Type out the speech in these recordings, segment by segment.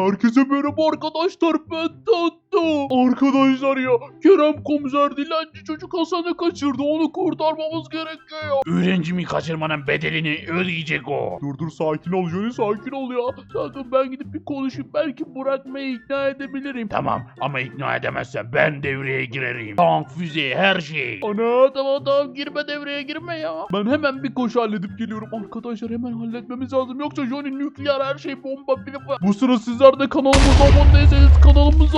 Herkese merhaba arkadaşlar ben Tatlı. Arkadaşlar ya Kerem komiser dilenci çocuk Hasan'ı kaçırdı onu kurtarmamız gerekiyor. Öğrencimi kaçırmanın bedelini ödeyecek o. Dur dur sakin ol Johnny sakin ol ya. Zaten ben gidip bir konuşayım belki bırakmayı ikna edebilirim. Tamam ama ikna edemezsen ben devreye girerim. Tank, füze, her şey. Ana tamam tamam girme devreye girme ya. Ben hemen bir koşu halledip geliyorum. Arkadaşlar hemen halletmemiz lazım. Yoksa Johnny nükleer her şey bomba Bu sıra sizler de kanalımıza abone değilseniz kanalımıza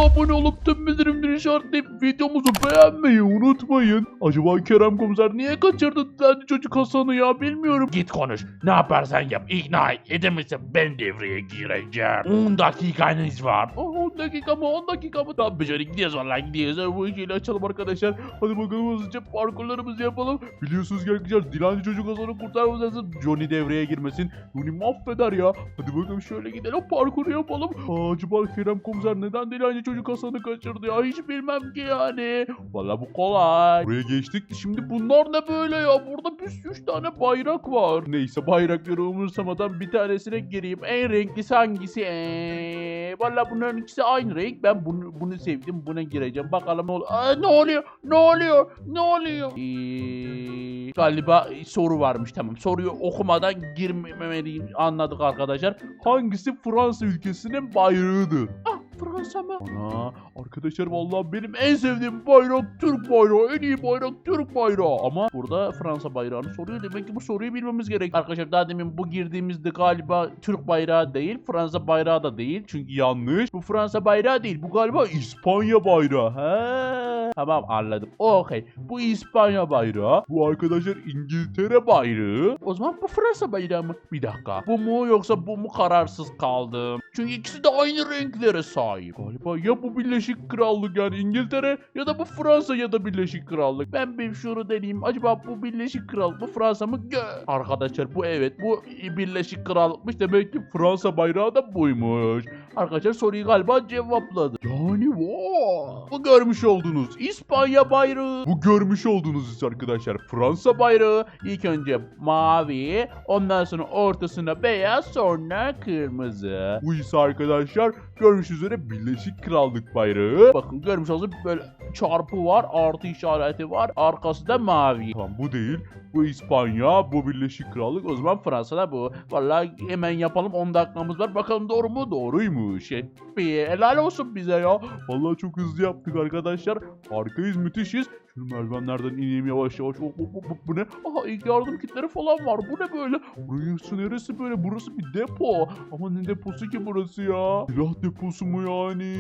bildirimleri işaretleyip videomuzu beğenmeyi unutmayın. Acaba Kerem komiser niye kaçırdı dilenci çocuk Hasan'ı ya bilmiyorum. Git konuş. Ne yaparsan yap. İkna edemezsen ben devreye gireceğim. 10 dakikanız var. Oh, 10 dakika mı 10 dakika mı? Tamam Beceri gidiyoruz vallahi gidiyoruz. Bu işiyle açalım arkadaşlar. Hadi bakalım hızlıca parkurlarımızı yapalım. Biliyorsunuz ki arkadaşlar dilenci çocuk Hasan'ı kurtarmamız lazım. Johnny devreye girmesin. Johnny mahveder ya. Hadi bakalım şöyle gidelim parkuru yapalım. Aa, acaba Kerem komiser neden dilenci çocuk Hasan'ı kaçırdı ya? Hiç bilmem ki yani. Valla bu kolay. Buraya geçtik. Şimdi bunlar ne böyle ya? Burada bir sürü tane bayrak var. Neyse bayrakları umursamadan bir tanesine gireyim. En renklisi hangisi? Eee, Valla bunların ikisi aynı renk. Ben bunu bunu sevdim. Buna gireceğim. Bakalım ne oluyor. Aa, ne oluyor? Ne oluyor? Ne oluyor? Eee, galiba soru varmış tamam. Soruyu okumadan girmemeliyim. Anladık arkadaşlar. Hangisi Fransa ülkesinin bayrağıdır? Ah Fransa mı? Ana arkadaşlar vallahi benim en sevdiğim bayrak Türk bayrağı. En iyi bayrak Türk bayrağı. Ama burada Fransa bayrağını soruyor. Demek ki bu soruyu bilmemiz gerek. Arkadaşlar daha demin bu girdiğimizde galiba Türk bayrağı değil. Fransa bayrağı da değil. Çünkü yanlış. Bu Fransa bayrağı değil. Bu galiba İspanya bayrağı. He. Tamam anladım. Okey. Bu İspanya bayrağı. Bu arkadaşlar İngiltere bayrağı. O zaman bu Fransa bayrağı mı? Bir dakika. Bu mu yoksa bu mu kararsız kaldım. Çünkü ikisi de aynı renklere sahip. Galiba ya bu Birleşik Krallık yani İngiltere ya da bu Fransa ya da Birleşik Krallık. Ben bir şunu deneyeyim. Acaba bu Birleşik Krallık mı Fransa mı? Gö. Arkadaşlar bu evet bu Birleşik Krallıkmış. Demek ki Fransa bayrağı da buymuş. Arkadaşlar soruyu galiba cevapladı. Yani vaa. Bu görmüş olduğunuz İspanya bayrağı. Bu görmüş olduğunuz ise arkadaşlar Fransa bayrağı. İlk önce mavi, ondan sonra ortasına beyaz, sonra kırmızı. Bu ise arkadaşlar görmüş üzere Birleşik Krallık bayrağı. Bakın görmüş olduğunuz böyle çarpı var, artı işareti var. Arkası da mavi. Tamam bu değil. Bu İspanya, bu Birleşik Krallık. O zaman Fransa'da bu. Vallahi hemen yapalım. 10 dakikamız var. Bakalım doğru mu? Doğruymuş. Helal olsun bize ya. Vallahi çok hızlı yaptık arkadaşlar. Harikayız, müthişiz. Şunu merdivenlerden ineyim yavaş yavaş. Hop, hop, hop, bu ne? Aha ilk yardım kitleri falan var. Bu ne böyle? Burası neresi böyle? Burası bir depo. Ama ne deposu ki burası ya? Silah deposu mu yani?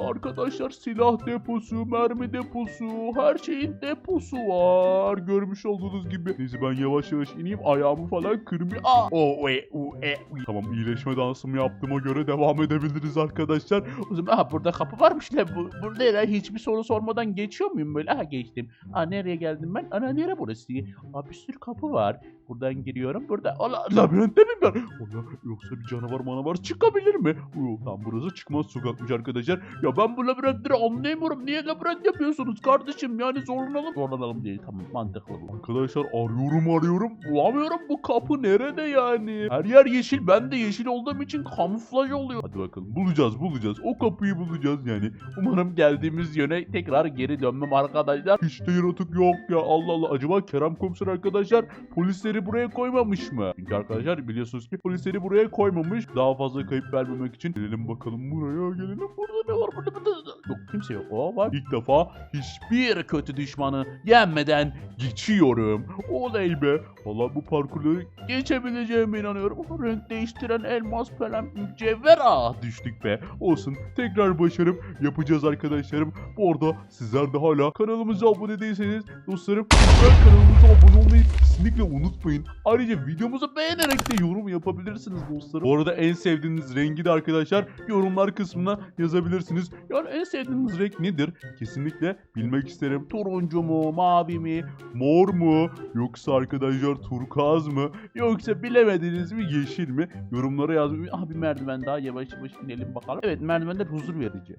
Arkadaşlar silah deposu, mermi deposu, her şeyin deposu var. Görmüş olduğunuz gibi. Neyse ben yavaş yavaş ineyim. Ayağımı falan kırmayayım. Aa! O, e, u, e, u. Tamam iyileşme dansımı yaptığıma göre devam edebiliriz arkadaşlar. O zaman aha, burada kapı varmış la. Bu, burada herhalde hiçbir soru sormadan geçiyor muyum böyle? Aha geçtim. Aa nereye geldim ben? Ana nere burası? Aa bir sürü kapı var. Buradan giriyorum. Burada. Allah Labirentte miyim ben? Allah, yoksa bir canavar manavar çıkabilir mi? Uuu tamam burası çıkmaz sokakmış arkadaşlar. Ya ben bu labirentleri anlayamıyorum. Niye labirent yapıyorsunuz kardeşim? Yani zorlanalım. Zorlanalım değil. Tamam mantıklı bu. Arkadaşlar arıyorum arıyorum. Bulamıyorum. Bu kapı nerede yani? Her yer yeşil. Ben de yeşil olduğum için kamuflaj oluyor. Hadi bakalım bulacağız bulacağız. O kapıyı bulacağız yani. Umarım geldiğimiz yöne tekrar geri dönmem arkadaşlar. Hiç de yaratık yok ya Allah Allah. Acaba Kerem komiser arkadaşlar polisleri buraya koymamış mı? Çünkü arkadaşlar biliyorsunuz ki polisleri buraya koymamış. Daha fazla kayıp vermemek için. Gelelim bakalım buraya gelelim. Burada ne var? Burada, burada, burada. Yok kimse yok. O var. İlk defa hiçbir kötü düşmanı yenmeden geçiyorum. Oley be. Valla bu parkurları geçebileceğime inanıyorum. Renk değiştiren elmas falan mücevher düştük be. Olsun. Tekrar başarıp yapacağız arkadaşlarım. Bu arada sizler de hala kanalımıza abone değilseniz dostlarım kanalımıza abone olmayı kesinlikle unutmayın. Ayrıca videomuzu beğenerek de yorum yapabilirsiniz dostlarım. Bu arada en sevdiğiniz rengi de arkadaşlar yorumlar kısmına yazabilirsiniz. Yani en sevdiğiniz renk nedir? Kesinlikle bilmek isterim. Turuncu mu, mavi mi, mor mu, yoksa arkadaşlar turkuaz mı, yoksa bilemediniz mi yeşil mi? Yorumlara yazmayı. Ah bir merdiven daha yavaş yavaş inelim bakalım. Evet merdivenler huzur verici.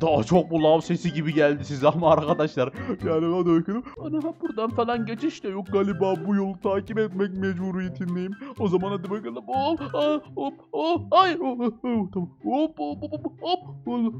Daha çok bu lav sesi gibi geldi size ama arkadaşlar. Yani hadi bakalım. Ana buradan falan geçiş de yok galiba bu bu yolu takip etmek mecburiyetindeyim. O zaman hadi bakalım. Hop, ah, hop, hop, hayır, hop, tamam. hop, hop, hop,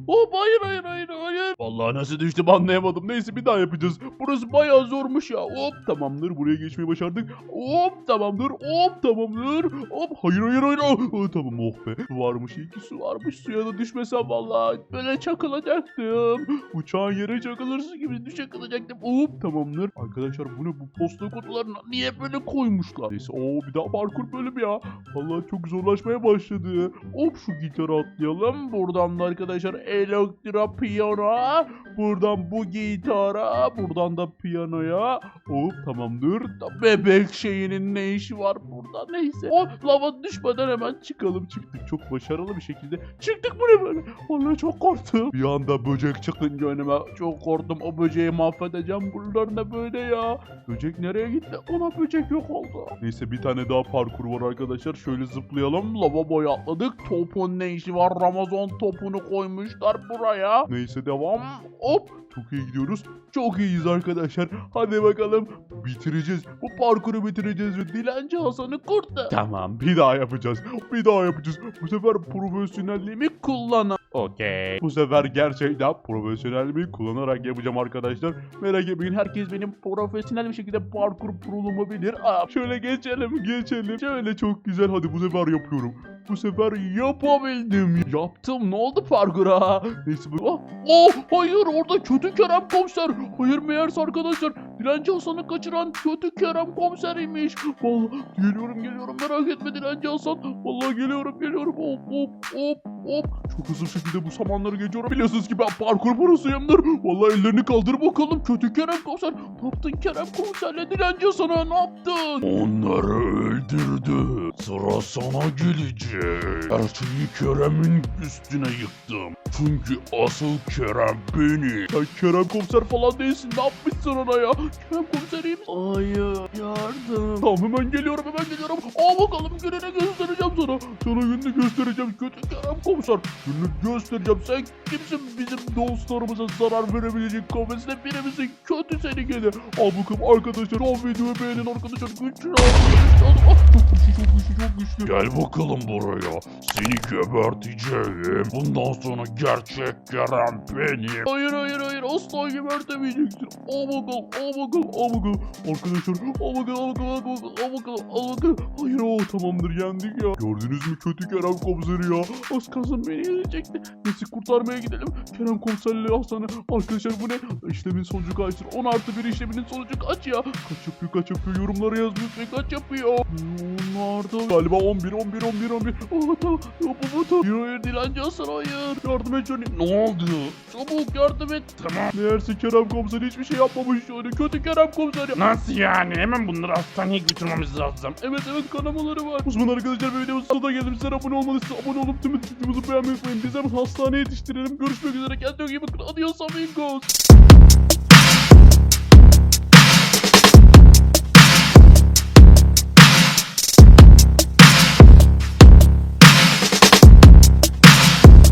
hop, hayır, hayır, hayır, hayır. Vallahi nasıl düştüm anlayamadım. Neyse bir daha yapacağız. Burası bayağı zormuş ya. Hop, tamamdır. Buraya geçmeyi başardık. Hop, tamamdır. Hop, tamamdır. Hop, hayır, hayır, hayır. Oh, tamam, oh be. Varmış, iyi ki su varmış. Suya da düşmesem vallahi böyle çakılacaktım. Uçağın yere çakılırsı gibi düşe kalacaktım. Hop, tamamdır. Arkadaşlar bu ne? Bu posta kutularına niye böyle koymuşlar? Neyse, oo bir daha parkur bölümü ya. Vallahi çok zorlaşmaya başladı. Hop şu gitarı atlayalım. Buradan da arkadaşlar elektro piyano. Buradan bu gitara. Buradan da piyanoya. Hop tamamdır. Da bebek şeyinin ne işi var burada neyse. Hop lava düşmeden hemen çıkalım. Çıktık çok başarılı bir şekilde. Çıktık bu ne böyle? Vallahi çok korktum. Bir anda böcek çıkınca önüme çok korktum. O böceği mahvedeceğim. Bunlar ne böyle ya? Böcek nereye gitti? Ona böcek yok oldu. Neyse bir tane daha parkur var arkadaşlar. Şöyle zıplayalım. Lavaboya atladık. Topun ne işi var? Ramazan topunu koymuşlar buraya. Neyse devam. Hop. Çok iyi gidiyoruz. Çok iyiyiz arkadaşlar. Hadi bakalım. Bitireceğiz. Bu parkuru bitireceğiz ve Dilenci Hasan'ı kurtar. Tamam bir daha yapacağız. Bir daha yapacağız. Bu sefer profesyonelliğimi kullan. Okey. Bu sefer gerçekten profesyonelliğimi kullanarak yapacağım arkadaşlar. Merak etmeyin herkes benim profesyonel bir şekilde parkur prolumu bilir. Aa, şöyle geçelim geçelim. Şöyle çok güzel hadi bu sefer yapıyorum. Bu sefer yapabildim. Yaptım. Ne oldu parkura? Neyse bu. Oh, oh, hayır orada kötü Kerem komiser. Hayır meğerse arkadaşlar. Dilenci Hasan'ı kaçıran kötü Kerem komiseriymiş. Vallahi geliyorum geliyorum merak etme Dilenci Hasan. Vallahi geliyorum geliyorum. Hop hop hop hop. Çok hızlı şekilde bu samanları geçiyorum. Biliyorsunuz ki ben parkur prosuyumdur. Vallahi ellerini kaldır bakalım. Kötü Kerem komiser. Ne yaptın Kerem komiserle Dilenci Hasan'a ne yaptın? Onları öldürdü. Sıra sana gelecek. Her şeyi Kerem'in üstüne yıktım. Çünkü asıl Kerem benim. Sen Kerem komiser falan değilsin. Ne yapmışsın ona ya? Kerem komiser iyi misin? Hayır. Yardım. Tamam hemen geliyorum hemen geliyorum. Al bakalım gününü göstereceğim sana. Sana gününü göstereceğim. Kötü Kerem komiser. Gününü göstereceğim. Sen kimsin bizim dostlarımıza zarar verebilecek komisle biri misin? Kötü seni gene. Al bakalım arkadaşlar. O videoyu beğenin arkadaşlar. Güçlü. Güçlü çok güçlü çok güçlü. Gel bakalım buraya. Seni geberteceğim. Bundan sonra gerçek Kerem benim. Hayır hayır hayır asla gebertemeyeceksin. Al bakalım al bakalım al bakalım. Arkadaşlar al bakalım al bakalım al bakalım al bakalım al bakalım. Hayır o tamamdır yendik ya. Gördünüz mü kötü Kerem komiseri ya. Az kalsın beni yenecekti. Neyse kurtarmaya gidelim. Kerem komiserle Hasan'ı. Arkadaşlar bu ne? İşlemin sonucu kaçtır. 10 artı 1 işleminin sonucu kaç ya? Kaç yapıyor kaç yapıyor yorumlara yazın lütfen kaç yapıyor? Onlarda galiba 11 11 11 11. Oh tamam. Yok bu bu tamam. Hayır dilenci Hasan hayır. Yardım et Johnny. Ne oldu? Çabuk yardım et. Tamam. Meğerse Kerem komiser hiçbir şey yapmamış yani. Kötü Kerem komiser. Nasıl yani? Hemen bunları hastaneye götürmemiz lazım. Evet evet kanamaları var. O zaman arkadaşlar bir videomuz sonuna geldim. Size abone olmalısınız. Abone olup tüm videomuzu beğenmeyi unutmayın. Biz hemen hastaneye yetiştirelim. Görüşmek üzere. Kendinize iyi bakın. Adios amigos.